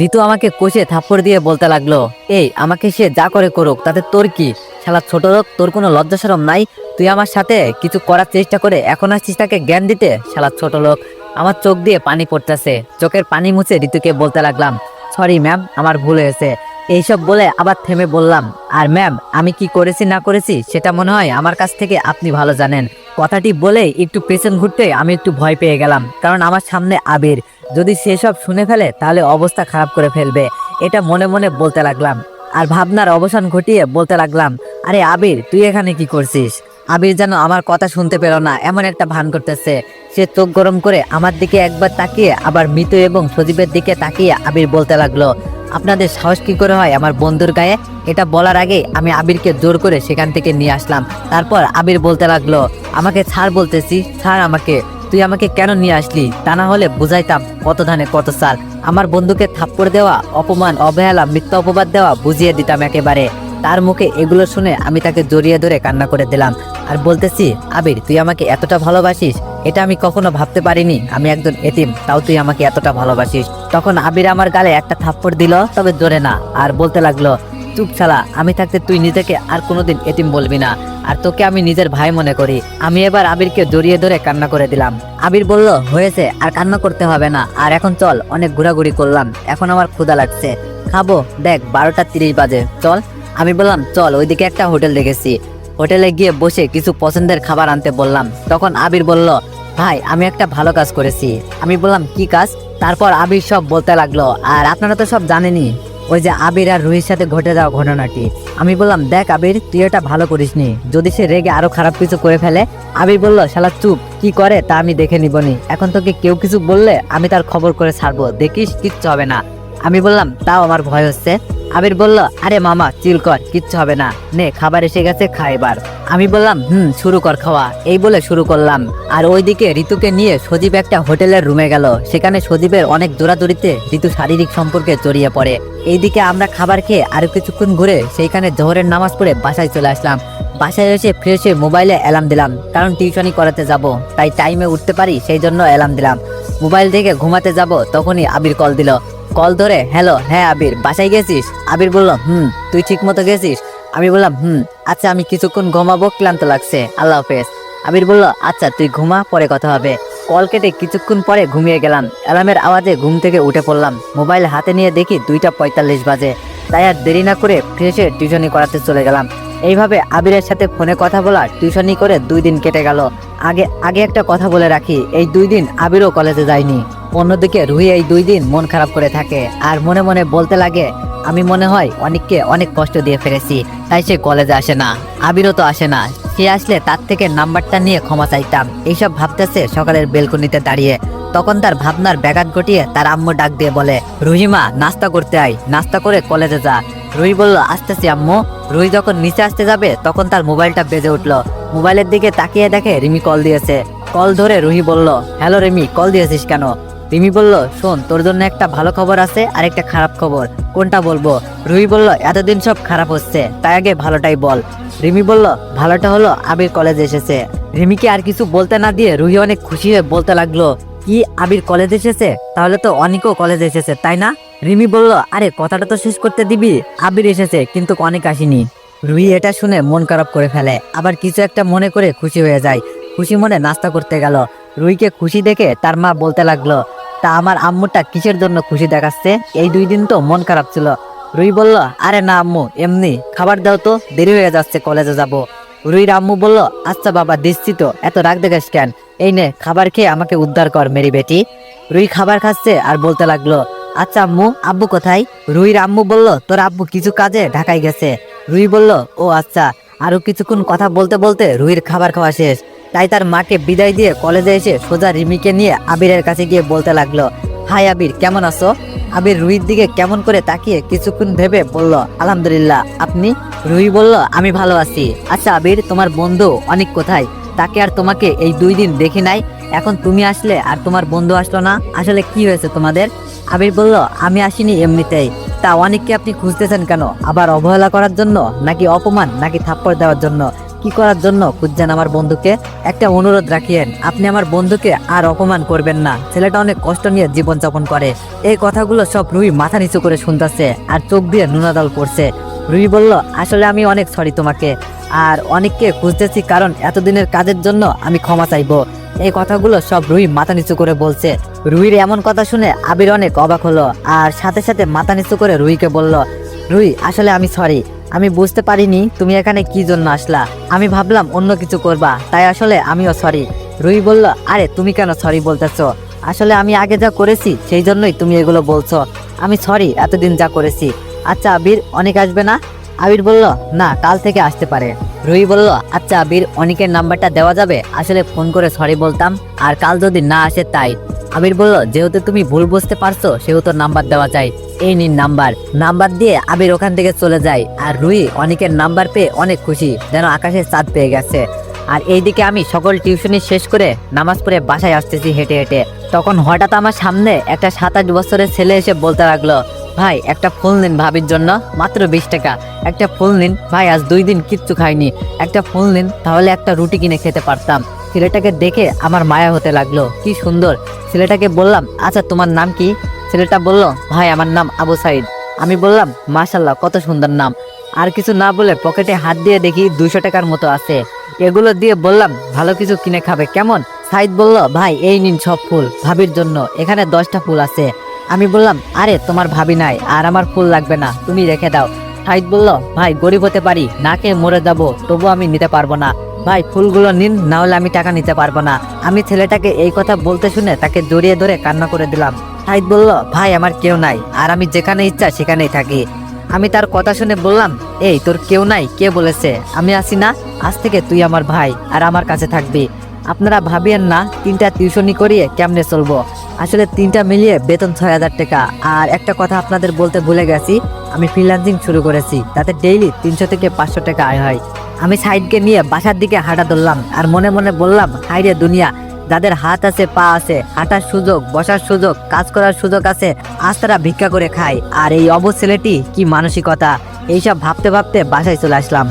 ঋতু আমাকে কষে থাপ্পড় দিয়ে বলতে লাগল, এই, আমাকে সে যা করে করুক, তাতে তোর কি? শালা ছোট লোক, তোর কোনো লজ্জা শরম নাই? তুই আমার সাথে কিছু করার চেষ্টা করে এখন আসছিস তাকে জ্ঞান দিতে? শালা ছোট লোক, আমার চোখ দিয়ে পানি পড়তেছে। চোখের পানি মুছে ঋতুকে বলতে লাগলাম সরি ম্যাম আমার ভুল হয়েছে। এইসব বলে আবার থেমে বললাম, আর ম্যাম আমি কি করেছি না করেছি, সেটা মনে হয় আমার কাছ থেকে আপনি ভালো জানেন। কথাটি বলে একটু পেছন ঘুরতে আমি একটু ভয় পেয়ে গেলাম, কারণ আমার সামনে আবির। যদি সেসব শুনে ফেলে, তাহলে অবস্থা খারাপ করে ফেলবে। এটা মনে মনে বলতে লাগলাম। আর ভাবনার অবসান ঘটিয়ে বলতে লাগলাম, আরে আবির, তুই এখানে কি করছিস? আবির যেন আমার কথা শুনতে পেল না, এমন একটা ভান করতেছে। সে চোখ গরম করে আমার দিকে একবার তাকিয়ে, আবার মৃত এবং সজীবের দিকে তাকিয়ে আবির বলতে লাগল আপনাদের সাহস কি করে হয় আমার বন্ধুর গায়ে? এটা বলার আগে আমি আবিরকে জোর করে সেখান থেকে নিয়ে আসলাম। তারপর আবির বলতে লাগল, আমাকে ছাড় বলতেছি, ছাড় আমাকে। তুই আমাকে কেন নিয়ে আসলি? তা না হলে বুঝাইতাম কত ধানে কত সাল আমার বন্ধুকে থাপ্পড় দেওয়া, অপমান, অবহেলা, মিথ্যা অপবাদ দেওয়া বুঝিয়ে দিতাম একেবারে। তার মুখে এগুলো শুনে আমি তাকে জড়িয়ে ধরে কান্না করে দিলাম। আর বলতেছি, আবির, তুই আমাকে এতটা ভালোবাসিস এটা আমি কখনো ভাবতে পারিনি। আমি একজন এতিম, তাও তুই আমাকে এতটা ভালোবাসিস। তখন আবির আমার গালে একটা থাপ্পড় দিল, তবে জোরে না, আর বলতে লাগল, চুপ ছাড়া আমি থাকতে তুই নিজেকে আর কোনোদিন এতিম বলবি না, আর তোকে আমি নিজের ভাই মনে করি। আমি এবার আবিরকে জড়িয়ে ধরে কান্না করে দিলাম। আবির বলল, হয়েছে, আর কান্না করতে হবে না, আর এখন চল, অনেক ঘোরাঘুরি করলাম, এখন আমার ক্ষুধা লাগছে। খাব, দেখ, বারোটা তিরিশ বাজে, চল? আমি বললাম, চল, ওইদিকে একটা হোটেল দেখেছি। হোটেলে গিয়ে বসে কিছু পছন্দের খাবার আনতে বললাম। তখন আবির বলল ভাই, আমি একটা ভালো কাজ করেছি। আমি বললাম, কি কাজ? তারপর আবির সব বলতে লাগল। আর আপনারা তো সব জানেনই, ওই যে আবির আর রুহির সাথে ঘটে যাওয়া ঘটনাটি। আমি বললাম, দেখ আবির, তুই এটা ভালো করিসনি। যদি সে রেগে আরও খারাপ কিছু করে ফেলে, আবির বলল, শালা চুপ, কি করে তা আমি দেখে নিবনি। এখন তোকে কেউ কিছু বললে আমি তার খবর করে ছাড়বো। দেখিস, কিচ্ছু হবে না। আমি বললাম, তাও আমার ভয় হচ্ছে। আবির বলল, আরে মামা, চিল কর, কিচ্ছু হবে না। নে, খাবার এসে গেছে, খা এবার। আমি বললাম, হুম, শুরু কর খাওয়া। এই বলে শুরু করলাম। আর ওইদিকে ঋতুকে নিয়ে সজীব একটা হোটেলের রুমে গেল। সেখানে সজীবের অনেক দৌড়াদৌড়িতে ঋতু শারীরিক সম্পর্কে জড়িয়ে পড়ে। এইদিকে আমরা খাবার খেয়ে আরও কিছুক্ষণ ঘুরে সেইখানে জোহরের নামাজ পড়ে বাসায় চলে আসলাম। বাসায় এসে ফ্রেশ হয়ে মোবাইলে অ্যালার্ম দিলাম, কারণ টিউশনি করাতে যাব। তাই টাইমে উঠতে পারি, সেই জন্য অ্যালার্ম দিলাম। মোবাইল থেকে ঘুমাতে যাব, তখনই আবির কল দিল কল ধরে, হ্যালো হ্যাঁ আবির, বাসায় গেছিস? আবির বলল, হুম, তুই ঠিক মতো গেছিস? আমি বললাম, হুম আচ্ছা আমি কিছুক্ষণ ঘুমাবো, ক্লান্ত লাগছে, আল্লাহ হাফেজ। আবির বলল আচ্ছা তুই ঘুমা, পরে কথা হবে। কল কেটে কিছুক্ষণ পরে ঘুমিয়ে গেলাম। অ্যালার্মের আওয়াজে ঘুম থেকে উঠে পড়লাম। মোবাইল হাতে নিয়ে দেখি দুইটা পঁয়তাল্লিশ বাজে। তাই আর দেরি না করে ফ্রেশে টিউশনি করাতে চলে গেলাম। এইভাবে আবিরের সাথে ফোনে কথা বলা টিউশনি করে দুই দিন কেটে গেল। আগে আগে একটা কথা বলে রাখি, এই দুই দিন আবিরও কলেজে যায়নি। অন্যদিকে রুহি এই দুই দিন মন খারাপ করে থাকে আর মনে মনে বলতে লাগে, আমি মনে হয় অনেককে অনেক কষ্ট দিয়ে ফেলেছি, তাই সে কলেজে আসে না, আবিরও তো আসে না। সে আসলে তার থেকে নাম্বারটা নিয়ে ক্ষমা চাইতাম। এইসব ভাবতেছে সকালের বেলকনিতে দাঁড়িয়ে। তখন তার ভাবনার ব্যাঘাত ঘটিয়ে তার আম্মু ডাক দিয়ে বলে রুহিমা নাস্তা করতে আয়, নাস্তা করে কলেজে যা। রুহি বলল, আসতেছি আম্মু। রুহি যখন নিচে আসতে যাবে, তখন তার মোবাইলটা বেজে উঠল। মোবাইলের দিকে তাকিয়ে দেখে রিমি কল দিয়েছে। কল ধরে রুহি বলল, হ্যালো রিমি, কল দিয়েছিস কেন? রিমি বলল, শোন, তোর জন্য একটা ভালো খবর আছে আর একটা খারাপ খবর। কোনটা বলব? রুহি বলল, এতদিন সব খারাপ হচ্ছে, তাই আগে ভালোটাই বল। রিমি বলল, ভালোটা হলো আবির কলেজে এসেছে। রিমিকে আর কিছু বলতে না দিয়ে রুহি অনেক খুশি হয়ে বলতে লাগল, কি আবির কলেজ এসেছে? তাহলে তো অনেকও কলেজে এসেছে, তাই না? রিমি বলল, আরে, কথাটা তো শেষ করতে দিবি, আবির এসেছে, কিন্তু অনেক আসেনি। রুহি এটা শুনে মন খারাপ করে ফেলে, আবার কিছু একটা মনে করে খুশি হয়ে যায়। খুশি মনে নাস্তা করতে গেল। রুহিকে খুশি দেখে তার মা বলতে লাগল তা আমার আম্মুটা কিসের জন্য খুশি দেখাচ্ছে? এই দুই দিন তো মন খারাপ ছিল। রুই বলল, আরে না আম্মু, এমনি। খাবার দাও তো, দেরি হয়ে যাচ্ছে, কলেজে যাব। রুইর আম্মু বলল আচ্ছা বাবা, দিচ্ছি তো। এত রাগ দেখাস কেন? এই নে, খাবার খেয়ে আমাকে উদ্ধার কর, মেরি বেটি। রুই খাবার খাচ্ছে আর বলতে লাগল আচ্ছা আম্মু, আব্বু কোথায়? রুইর আম্মু বলল, তোর আব্বু কিছু কাজে ঢাকায় গেছে। রুই বলল, ও আচ্ছা। আরও কিছুক্ষণ কথা বলতে বলতে রুইর খাবার খাওয়া শেষ। তাই তার মাকে বিদায় দিয়ে কলেজে এসে সোজা রিমিকে নিয়ে আবিরের কাছে গিয়ে বলতে লাগল, হাই আবির, কেমন আছো? আবির রুহির দিকে কেমন করে তাকিয়ে কিছুক্ষণ ভেবে বলল, আলহামদুলিল্লাহ, আপনি? রুহি বলল, আমি ভালো আছি। আচ্ছা আবির, তোমার বন্ধু অনেক কোথায়? তাকে আর তোমাকে এই দুই দিন দেখি নাই। এখন তুমি আসলে আর তোমার বন্ধু আসলো না। আসলে কি হয়েছে তোমাদের? আবির বলল, আমি আসিনি এমনিতেই। তা অনেককে আপনি খুঁজতেছেন কেন? আবার অবহেলা করার জন্য? নাকি অপমান? নাকি থাপ্পড় দেওয়ার জন্য? কি করার জন্য? খুঁজছেন আমার বন্ধুকে? একটা অনুরোধ রাখিয়েন, আপনি আমার বন্ধুকে আর অপমান করবেন না। ছেলেটা অনেক কষ্ট নিয়ে জীবনযাপন করে। এই কথাগুলো সব রুই মাথা নিচু করে শুনতেছে আর চোখ দিয়ে নুনাদল পড়ছে রুই বলল, আসলে আমি অনেক সরি তোমাকে। আর অনেককে খুঁজতেছি কারণ এতদিনের কাজের জন্য আমি ক্ষমা চাইব। এই কথাগুলো সব রুই মাথা নিচু করে বলছে। রুইর এমন কথা শুনে আবির অনেক অবাক হলো আর সাথে সাথে মাথা নিচু করে রুইকে বলল রুই আসলে আমি সরি আমি বুঝতে পারিনি তুমি এখানে কি জন্য আসলা। আমি ভাবলাম অন্য কিছু করবা, তাই আসলে আমিও সরি রুই বলল, আরে, তুমি কেন সরি বলতেছো? আসলে আমি আগে যা করেছি সেই জন্যই তুমি এগুলো বলছো। আমি সরি এতদিন যা করেছি। আচ্ছা আবির, অনেক আসবে না? আবির বলল, না, কাল থেকে আসতে পারে। রুই বলল আচ্ছা আবির, অনেকের নাম্বারটা দেওয়া যাবে? আসলে ফোন করে সরি বলতাম, আর কাল যদি না আসে তাই। আবির বলল, যেহেতু তুমি ভুল বুঝতে পারছ, সেহেতু নাম্বার দেওয়া যায়। এই নিন নাম্বার। নাম্বার দিয়ে আবির ওখান থেকে চলে যায় আর রুই অনেকের নাম্বার পেয়ে অনেক খুশি যেন আকাশে চাঁদ পেয়ে গেছে। আর এইদিকে আমি সকল টিউশনি শেষ করে নামাজ পড়ে বাসায় আসতেছি হেঁটে হেঁটে। তখন হঠাৎ আমার সামনে একটা সাত আট বছরের ছেলে এসে বলতে লাগল, ভাই, একটা ফুল নিন ভাবির জন্য, মাত্র বিশ টাকা। একটা ফুল নিন, ভাই, আজ দুই দিন কিচ্ছু খাইনি। একটা ফুল নিন, তাহলে একটা রুটি কিনে খেতে পারতাম। ছেলেটাকে দেখে আমার মায়া হতে লাগল। কি সুন্দর। ছেলেটাকে বললাম আচ্ছা তোমার নাম কি? ছেলেটা বলল, ভাই, আমার নাম আবু সাইদ। আমি বললাম মাশাল্লাহ কত সুন্দর নাম। আর কিছু না বলে পকেটে হাত দিয়ে দেখি দুইশো টাকার মতো আছে। এগুলো দিয়ে বললাম, ভালো কিছু কিনে খাবে, কেমন? সাইদ বলল, ভাই, এই নিন সব ফুল ভাবির জন্য, এখানে দশটা ফুল আছে। আমি বললাম, আরে, তোমার ভাবি নাই, আর আমার ফুল লাগবে না, তুমি রেখে দাও। সাইদ বলল, ভাই, গরিব হতে পারি, না খেয়ে মরে যাব তবু আমি নিতে পারব না। ভাই, ফুলগুলো নিন না হলে আমি টাকা নিতে পারব না। আমি ছেলেটাকে এই কথা বলতে শুনে তাকে জড়িয়ে ধরে কান্না করে দিলাম। সাইদ বলল, ভাই, আমার কেউ নাই। আর আমি যেখানে ইচ্ছা সেখানেই থাকি। আমি তার কথা শুনে বললাম, এই, তোর কেউ নাই? কে বলেছে? আমি আছি না। আজ থেকে তুই আমার ভাই আর আমার কাছে থাকবি। আপনারা ভাবিয়েন না, তিনটা টিউশনি করিয়ে কেমনে চলবো? আসলে তিনটা মিলিয়ে বেতন ছয় হাজার টাকা। আর একটা কথা আপনাদের বলতে ভুলে গেছি, আমি ফ্রিল্যান্সিং শুরু করেছি। তাতে ডেইলি তিনশো থেকে পাঁচশো টাকা আয় হয়। আমি সাইডকে নিয়ে বাসার দিকে হাঁটা ধরলাম আর মনে মনে বললাম হাইরে দুনিয়া, যাদের হাত আছে, পা আছে, হাঁটার সুযোগ, বসার সুযোগ, কাজ করার সুযোগ আছে, আজ তারা ভিক্ষা করে খায়। আর এই অবশ ছেলেটি কি মানসিকতা? এইসব ভাবতে ভাবতে বাসায় চলে আসলাম।